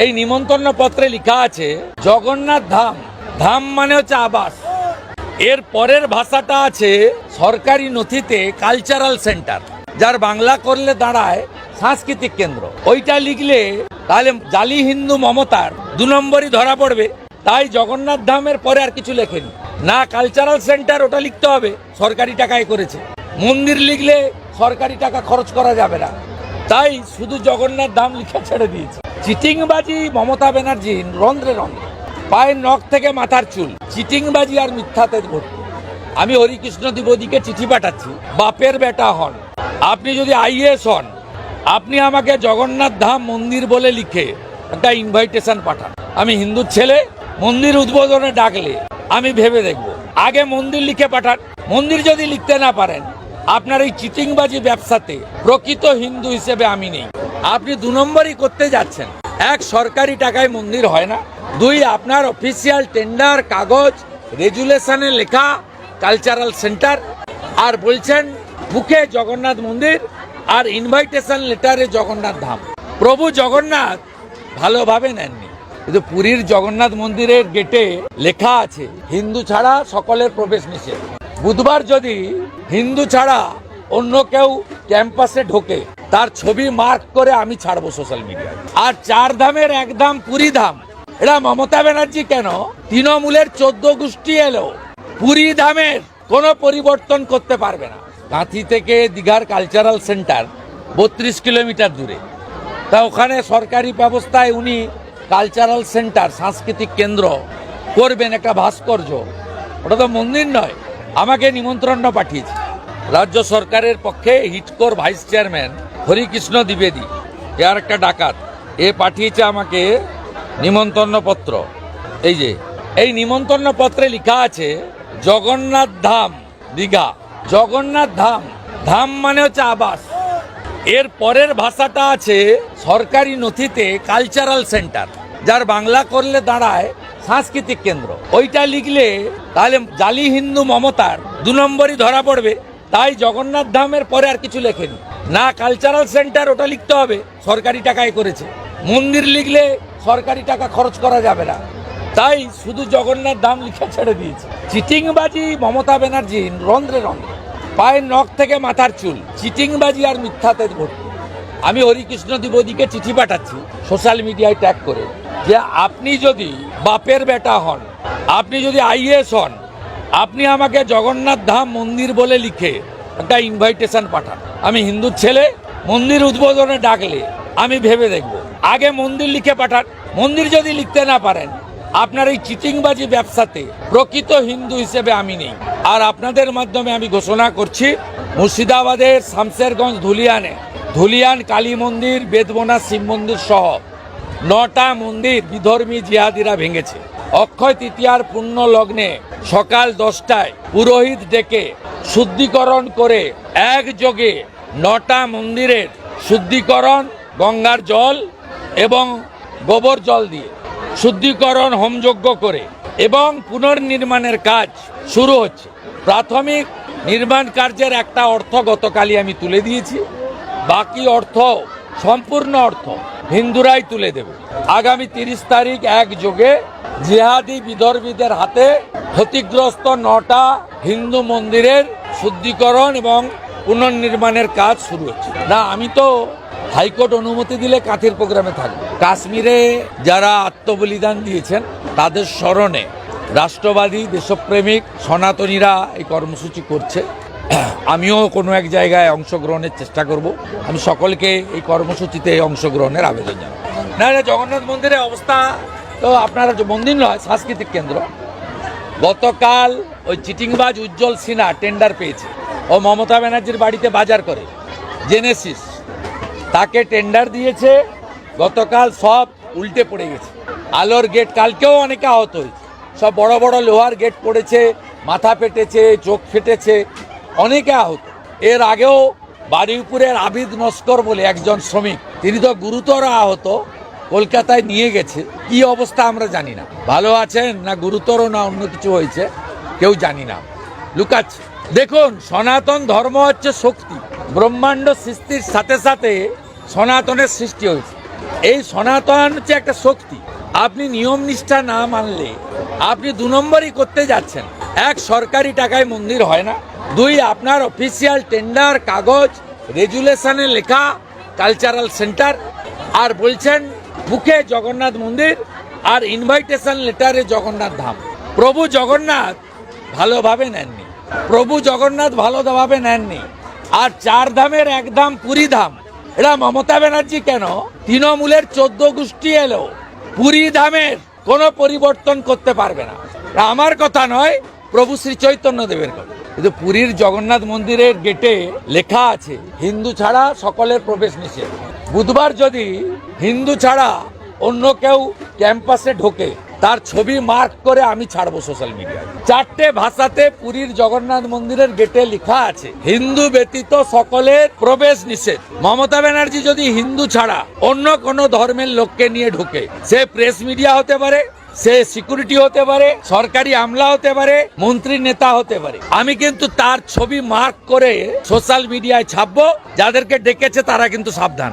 এই নিমন্ত্রণ পত্রে লেখা আছে, জগন্নাথ ধাম। ধাম মানে হচ্ছে আবাস। এর পরের ভাষাটা আছে সরকারি নথিতে কালচারাল সেন্টার যার বাংলা করলে দাঁড়ায় সাংস্কৃতিক কেন্দ্র। ওইটা লিখলে তাহলে জালি হিন্দু মমতার দু নম্বরই ধরা পড়বে। তাই জগন্নাথ ধামের পরে আর কিছু লেখেনি। না কালচারাল সেন্টার ওটা লিখতে হবে, সরকারি টাকায় করেছে। মন্দির লিখলে সরকারি টাকা খরচ করা যাবে না। তাই শুধু জগন্নাথ ধাম লিখে ছেড়ে দিয়েছে। চিটিংবাজি মমতা ব্যানার্জি রন্ধ্রে রন্ধ্রে, পায়ের নখ থেকে মাথার চুল, চিটিংবাজি আর মিথ্যাতে ভর্তি আমি হরিকৃষ্ণ দ্বিবেদীকে চিঠি পাঠাচ্ছি, বাপের বেটা হন। আপনি যদি আইএস হন, আপনি আমাকে জগন্নাথ ধাম মন্দির বলে লিখে একটা ইনভাইটেশন পাঠান। আমি হিন্দুর ছেলে, মন্দির উদ্বোধনে ডাকলে আমি ভেবে দেখব। আগে মন্দির লিখে পাঠান। মন্দির যদি লিখতে না পারেন আপনার এই চিটিংবাজি ব্যবসাতে প্রকৃত হিন্দু হিসেবে আমি নেই। আপনি দু নম্বরই করতে যাচ্ছেন। এক সরকারি টাকায় মন্দির হয় না। দুই, আপনার অফিসিয়াল টেন্ডার কাগজ, রেজুলেশনে লেখা কালচারাল সেন্টার আর বলছেন, বুকে জগন্নাথ মন্দির আর ইনভাইটেশন লেটারে জগন্নাথ ধাম। প্রভু জগন্নাথ ভালোভাবে নেননি। কিন্তু পুরীর জগন্নাথ মন্দিরের গেটে লেখা আছে, হিন্দু ছাড়া সকলের প্রবেশ নিষেধ। বুধবার যদি হিন্দু ছাড়া অন্য কেউ ক্যাম্পাসে ঢোকে, তার ছবি মার্ক করে আমি ছাড়বো সোশ্যাল মিডিয়ায় আর চার ধামের এক ধাম পুরী ধাম। এটা মমতা ব্যানার্জি কেন? তৃণমূলের চোদ্দ গোষ্ঠী এলো। পুরী ধামের কোনো পরিবর্তন করতে পারবে না। কাঁথি থেকে দীঘার কালচারাল সেন্টার বত্রিশ কিলোমিটার দূরে। তা ওখানে সরকারি ব্যবস্থায় উনি কালচারাল সেন্টার সাংস্কৃতিক কেন্দ্র করবেন একটা ভাস্কর্য। ওটা তো মন্দির নয়। আমাকে নিমন্ত্রণ পাঠিয়েছে। রাজ্য সরকারের পক্ষে হিটকোর ভাইস চেয়ারম্যান হরিকৃষ্ণ দ্বিবেদী, এ আর একটা ডাকাত, এ পাঠিয়েছে আমাকে নিমন্ত্রণ পত্র এই যে, এই নিমন্ত্রণ পত্রে লেখা আছে, জগন্নাথ ধাম, দীঘা। জগন্নাথ ধাম ধাম মানে হচ্ছে আবাস। এর পরের ভাষাটা আছে, সরকারি নথিতে কালচারাল সেন্টার যার বাংলা করলে দাঁড়ায় সাংস্কৃতিক কেন্দ্র। ওইটা লিখলে তাহলে জালি হিন্দু মমতার দু নম্বরই ধরা পড়বে। তাই জগন্নাথ ধামের পরে আর কিছু লেখেনি। না কালচারাল সেন্টার ওটা লিখতে হবে, সরকারি টাকায় করেছে। মন্দির লিখলে সরকারি টাকা খরচ করা যাবে না। তাই শুধু জগন্নাথ ধাম লিখে ছেড়ে দিয়েছে। চিটিংবাজি, মমতা ব্যানার্জি, রন্ধ্রে রন্ধ্রে। পায়ের নখ থেকে মাথার চুল, চিটিংবাজি আর মিথ্যাতে ভর্তি। আমি হরিকৃষ্ণ দ্বিবেদীকে চিঠি পাঠাচ্ছি সোশ্যাল মিডিয়ায় ট্যাগ করে। যে আপনি যদি বাপের বেটা হন, আপনি যদি আইএস হন, আপনি আমাকে জগন্নাথ ধাম মন্দির বলে লিখে একটা ইনভাইটেশন পাঠান। আমি হিন্দুর ছেলে, মন্দির উদ্বোধনে ডাকলে আমি ভেবে দেখব। আগে মন্দির লিখে পাঠান। মন্দির যদি লিখতে না পারেন, আপনার এই চিটিংবাজি ব্যবসাতে প্রকৃত হিন্দু হিসেবে আমি নেই। আর আপনাদের মাধ্যমে আমি ঘোষণা করছি, মুর্শিদাবাদের শামশেরগঞ্জ ধুলিয়ানে, ধুলিয়ান কালী মন্দির বেদবনা শিব মন্দির সহ নটা মন্দির বিধর্মী জিহাদিরা ভেঙেছে। অক্ষয় তৃতীয়ার পূর্ণ লগ্নে সকাল দশটায় পুরোহিত ডেকে শুদ্ধিকরণ করে একযোগে নটা মন্দিরের শুদ্ধিকরণ, গঙ্গার জল এবং গোবর জল দিয়ে শুদ্ধিকরণ হোমযজ্ঞ করে এবং পুনর্নির্মাণের কাজ শুরু হচ্ছে। প্রাথমিক নির্মাণ কার্যের একটা অর্থ গতকালই আমি তুলে দিয়েছি। বাকি অর্থ সম্পূর্ণ অর্থ হিন্দুরাই তুলে দেবে। আগামী তিরিশ তারিখ এক যোগে জিহাদি বিদর্ভীদের হাতে ক্ষতিগ্রস্ত নটা হিন্দু মন্দিরের শুদ্ধিকরণ এবং পুনর্নির্মাণের কাজ শুরু হচ্ছে। না, আমি তো হাইকোর্ট অনুমতি দিলে কাঁথির প্রোগ্রামে থাকবে। কাশ্মীরে যারা আত্মবলিদান দিয়েছেন, তাদের স্মরণে রাষ্ট্রবাদী দেশপ্রেমিক সনাতনীরা এই কর্মসূচি করছে। আমিও কোনো এক জায়গায় অংশগ্রহণের চেষ্টা করব। আমি সকলকে এই কর্মসূচিতে অংশগ্রহণের আবেদন জানাই। না না, জগন্নাথ মন্দিরের অবস্থা তো আপনারা মন্দির নয়, সাংস্কৃতিক কেন্দ্র। গতকাল ওই চিটিংবাজ উজ্জ্বল সিনহা টেন্ডার পেয়েছে। ও মমতা ব্যানার্জির বাড়িতে বাজার করে জেনেসিস তাকে টেন্ডার দিয়েছে, গতকাল সব উল্টে পড়ে গেছে। আলোর গেট কালকেও অনেকে আহত হয়েছে। সব বড় বড় লোহার গেট পড়েছে, মাথা ফেটেছে, চোখ ফেটেছে। অনেকে আহত। এর আগেও বারুইপুরের আবিদ নস্কর বলে একজন শ্রমিক, তিনি তো গুরুতর আহত, কলকাতায় নিয়ে গেছে। কি অবস্থা আমরা জানি না। ভালো আছেন না গুরুতর না অন্য কিছু হয়েছে? কেউ জানি না। লুকাচ্ছে। দেখুন, সনাতন ধর্ম হচ্ছে শক্তি। ব্রহ্মাণ্ড সৃষ্টির সাথে সাথে সনাতনের সৃষ্টি হয়েছে। এই সনাতন হচ্ছে একটা শক্তি। আপনি নিয়ম নিষ্ঠা না মানলে আপনি দু নম্বরই করতে যাচ্ছেন। এক সরকারি টাকায় মন্দির হয় না। দুই, আপনার অফিসিয়াল টেন্ডার কাগজ রেজুলেশনে লেখা কালচারাল সেন্টার আর বলছেন বুকে জগন্নাথ মন্দির, আর ইনভাইটেশন লেটারে জগন্নাথ ধাম। প্রভু জগন্নাথ ভালোভাবে নেননি। প্রভু জগন্নাথ ভালোভাবে নেননি। আর চার ধামের এক ধাম পুরী ধাম। এটা মমতা ব্যানার্জি কেন? তৃণমূলের চোদ্দ গোষ্ঠী এলো। পুরী ধামের কোনো পরিবর্তন করতে পারবে না। আমার কথা নয়, প্রভু শ্রী চৈতন্য দেবের কথা। কিন্তু পুরীর জগন্নাথ মন্দিরের গেটে লেখা আছে, হিন্দু ছাড়া সকলের প্রবেশ নিষেধ। বুধবার যদি হিন্দু ছাড়া অন্য কেউ ক্যাম্পাসে ঢোকে, তার ছবি মার্ক করে আমি ছাড়বো সোশ্যাল মিডিয়ায় চারটে ভাষাতে পুরীর জগন্নাথ মন্দিরের গেটে লেখা আছে, হিন্দু ব্যতীত সকলের প্রবেশ নিষেধ। মমতা ব্যানার্জি যদি হিন্দু ছাড়া অন্য কোনো ধর্মের লোককে নিয়ে ঢোকে, সে প্রেস মিডিয়া হতে পারে সে সিকিউরিটি হতে পারে, সরকারি আমলা হতে পারে, মন্ত্রী নেতা হতে পারে। আমি কিন্তু তার ছবি মার্ক করে সোশ্যাল মিডিয়ায় ছাপবো, যাদেরকে ডেকেছে তারা কিন্তু সাবধান।